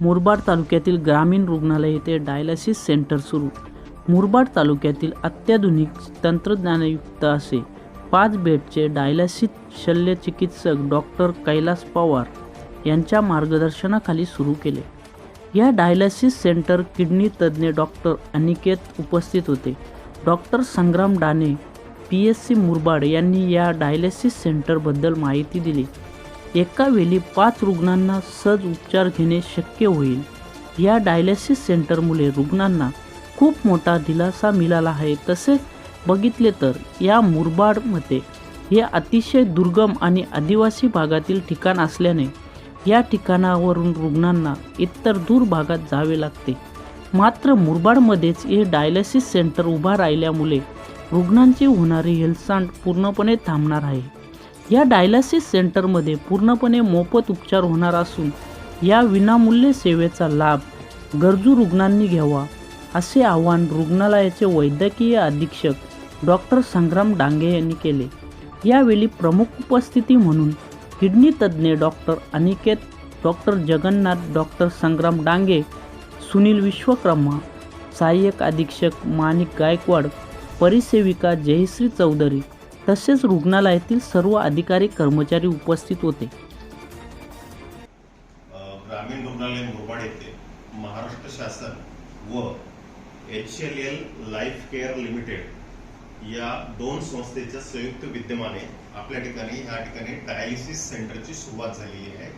मुरबाड तालुक्यातील ग्रामीण रुग्णालय येथे डायलिसिस सेंटर सुरू. मुरबाड तालुक्यातील अत्याधुनिक तंत्रज्ञानयुक्त असे पाच बेडचे डायलिसिस शल्यचिकित्सक डॉक्टर कैलास पवार यांच्या मार्गदर्शनाखाली सुरू केले. या डायलिसिस सेंटर किडनी तज्ज्ञ डॉक्टर अनिकेत उपस्थित होते. Doctor Sangram Dane P S C Murbad यांनी या डायलिसिस सेंटरबद्दल माहिती दिली. एका वेळी पाच रुग्णांना सहज उपचार घेणे शक्य होईल. या डायलिसिस सेंटरमुळे रुग्णांना खूप मोठा दिलासा मिळाला आहे. तसेच बघितले तर या मुरबाडमध्ये हे अतिशय दुर्गम आणि आदिवासी भागातील ठिकाण असल्याने या ठिकाणावरून रुग्णांना इतर दूर भागात जावे लागते. मात्र मुरबाडमध्येच हे डायलिसिस सेंटर उभा राहिल्यामुळे रुग्णांची होणारी हेळसांड पूर्णपणे थांबणार आहे. या डायलिसिस सेंटरमध्ये पूर्णपणे मोफत उपचार होणार असून या विनामूल्य सेवेचा लाभ गरजू रुग्णांनी घ्यावा असे आवाहन रुग्णालयाचे वैद्यकीय अधीक्षक डॉक्टर संग्राम डांगे यांनी केले. यावेळी प्रमुख उपस्थिती म्हणून किडनी तज्ज्ञ doctor Aniket doctor Jagannath doctor Sangram Dange Sunil Vishwakarma सहाय्यक अधीक्षक माणिक गायकवाड परिसेविका जयश्री चौधरी तसेच रुग्णालयातील सर्व अधिकारी कर्मचारी उपस्थित होते. ग्रामीण रुग्णालय मुरबाड येथे महाराष्ट्र शासन व H L L life care limited या दोन संस्थेच्या संयुक्त विद्यमाने आपल्या ठिकाणी या ठिकाणी डायलिसिस सेंटरची सुरुवात झालेली आहे.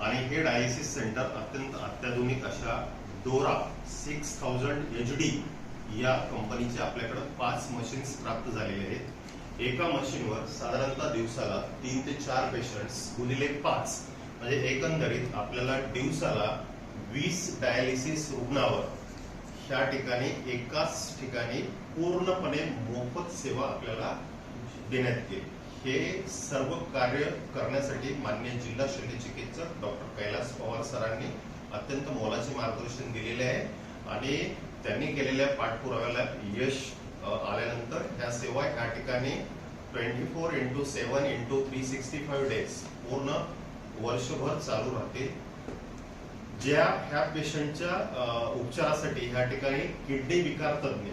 आणि हे डायलिसिस सेंटर अत्यंत अत्याधुनिक अशा Dora six thousand H D या कंपनीचे आपल्याकडे पाच मशीन्स प्राप्त झालेले आहेत. एका मशीनवर साधारणतः दिवसाला तीन ते चार पेशंट्स गुणिले पाच म्हणजे एकंदरीत आपल्याला दिवसाला वीस डायलिसिस रुग्णावर ह्या ठिकाणी एकाच ठिकाणी पूर्णपणे मोफत सेवा आपल्याला देण्यात येईल. हे सर्व कार्य करण्यासाठी मान्य जिल्हा शल्य चिकित्सक डॉक्टर कैलास पवार सरांनी अत्यंत मोलाचे मार्गदर्शन दिलेले आहे आणि त्यांनी केलेल्या पाठपुराव्याला यश आल्यानंतर ह्या सेवा ह्या ठिकाणी twenty four into seven into three sixty five days पूर्ण वर्षभर चालू राहतील ज्या ह्या पेशंटच्या उपचारासाठी ह्या ठिकाणी किडनी विकार तज्ञ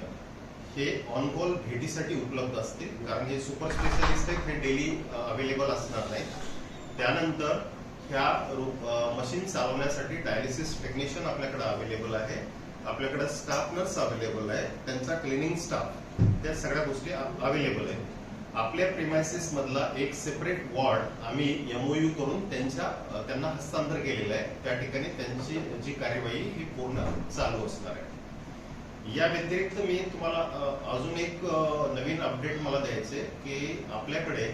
हे ऑन कॉल भेटीसाठी उपलब्ध असतील. कारण हे सुपर स्पेशलिस्ट आहेत हे डेली अवेलेबल असणार नाहीत. त्यानंतर ह्या मशीन चालवण्यासाठी डायलिसिस टेक्निशियन आपल्याकडे अवेलेबल आहे. आपल्याकडे स्टाफ नर्स अवेलेबल आहे. त्यांचा क्लिनिंग स्टाफ त्या सगळ्या गोष्टी अवेलेबल आहेत आपल्या प्रिमायसिस मधला एक सेपरेट वॉर्ड आम्ही एमओयू करून त्यांच्या त्यांना हस्तांतर केलेलं आहे. त्या ठिकाणी त्यांची जी कार्यवाही ही पूर्ण चालू असणार आहे. या व्यतिरिक्त मी तुम्हाला अजून एक नवीन अपडेट मला द्यायचे की आपल्याकडे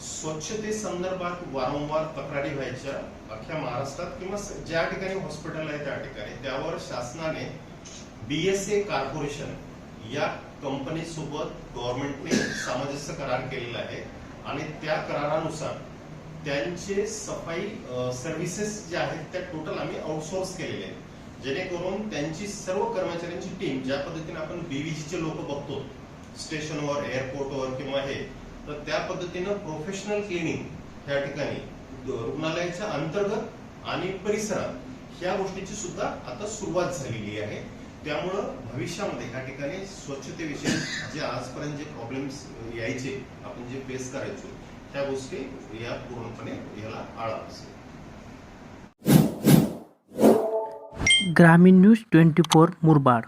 स्वच्छते संदर्भात वारंवार तक्रारी व्हायच्या अख्ख्या महाराष्ट्रात किंवा ज्या ठिकाणी हॉस्पिटल आहे त्या ठिकाणी. त्यावर शासनाने बीएसए कॉर्पोरेशन या कंपनी सोबत गव्हर्नमेंटने सामंजस्य करार केलेला आहे आणि त्या करारानुसार त्यांचे सफाई सर्व्हिसेस ज्या आहेत त्या टोटल आम्ही आउटसोर्स केलेले आहेत. जेणेकरून त्यांची सर्व कर्मचाऱ्यांची टीम ज्या पद्धतीने आपण बीव्हीजीचे लोक बघतो स्टेशनवर एअरपोर्टवर किंवा हे तर त्या पद्धतीनं प्रोफेशनल क्लिनिंग या ठिकाणी रुग्णालयाच्या अंतर्गत आणि परिसरात या गोष्टीची सुद्धा आता सुरुवात झालेली आहे. त्यामुळं भविष्यामध्ये या ठिकाणी स्वच्छतेविषयी जे आजपर्यंत जे प्रॉब्लेम्स यायचे आपण जे फेस करायचो त्या गोष्टी या पूर्णपणे याला आळा असेल ग्रामीण न्यूज ट्वेंटी फोर मुरबाड.